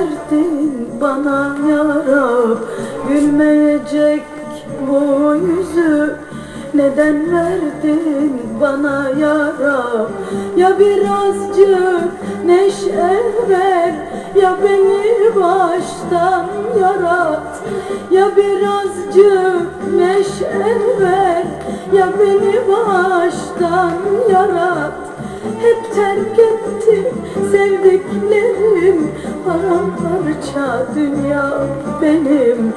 Verdin bana yarab Gülmeyecek bu yüzü neden verdin bana yarab Ya birazcık neşe ver ya beni baştan yarat. Ya birazcık neşe ver ya beni baştan yarat. Hep terk etti sevdiklerim Paramparça dünya benim.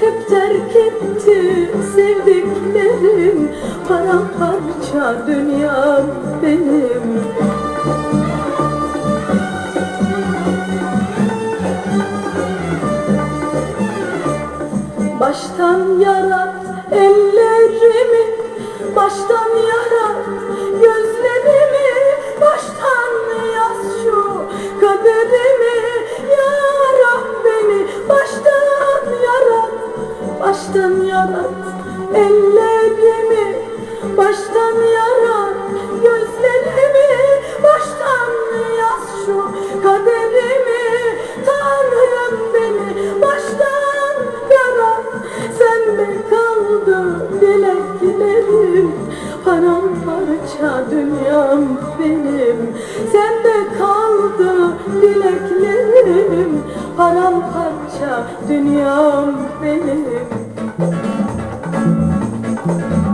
Hep terk etti sevdiklerim. Paramparça dünya benim. Baştan yarat ellerimi Baştan yarat Yarat ellerimi Baştan yarat gözlerimi Baştan yaz şu kaderimi. Tanrım beni baştan yarat Sende kaldı dileklerim. Paramparça dünyam benim Sende kaldı dileklerim. Paramparça dünyam benim Thank you.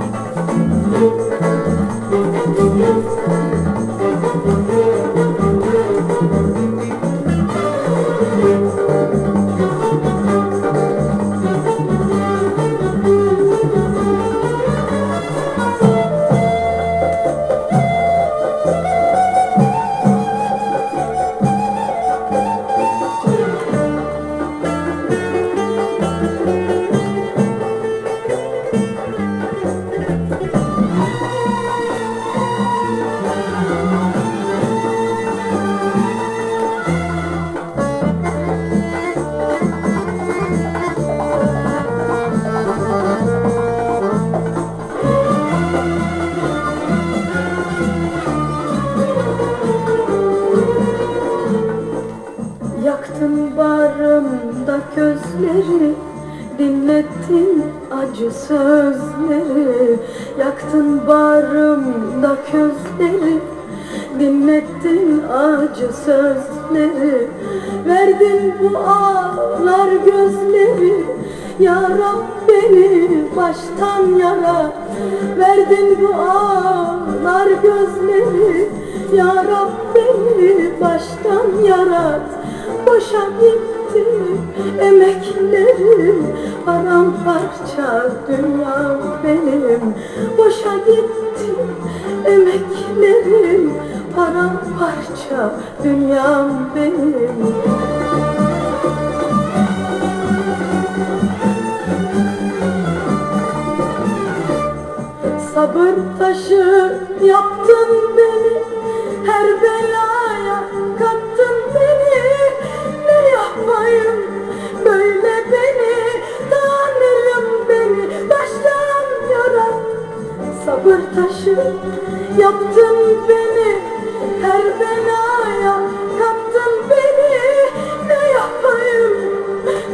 Yaktın bağrımda közleri Dinlettin acı sözleri. Yaktın bağrımda közleri Dinlettin acı sözleri. Verdin bu ağlar gözleri Ya beni baştan yara. Verdin bu ağlar gözleri Ya Rab beni baştan yarat. Boşa gitti emeklerim Paramparça dünya benim. Boşa gitti emeklerim Paramparça dünyam benim. Sabır taşı yaptın beni Her belaya kattın beni. Ne yapayım? Böyle beni Tanrım beni. Baştan yarat Sabır taşı yaptın beni. Her belaya kattın beni. Ne yapayım?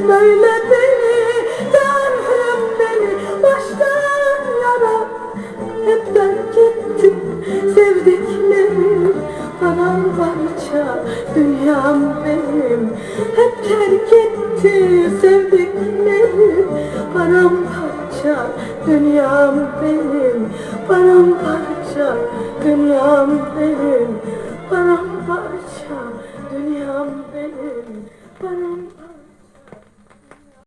Böyle dünyam benim. Hep terk etti sevdiklerim. Paramparça dünyam benim. Paramparça dünyam benim. Paramparça dünyam benim. Paramparça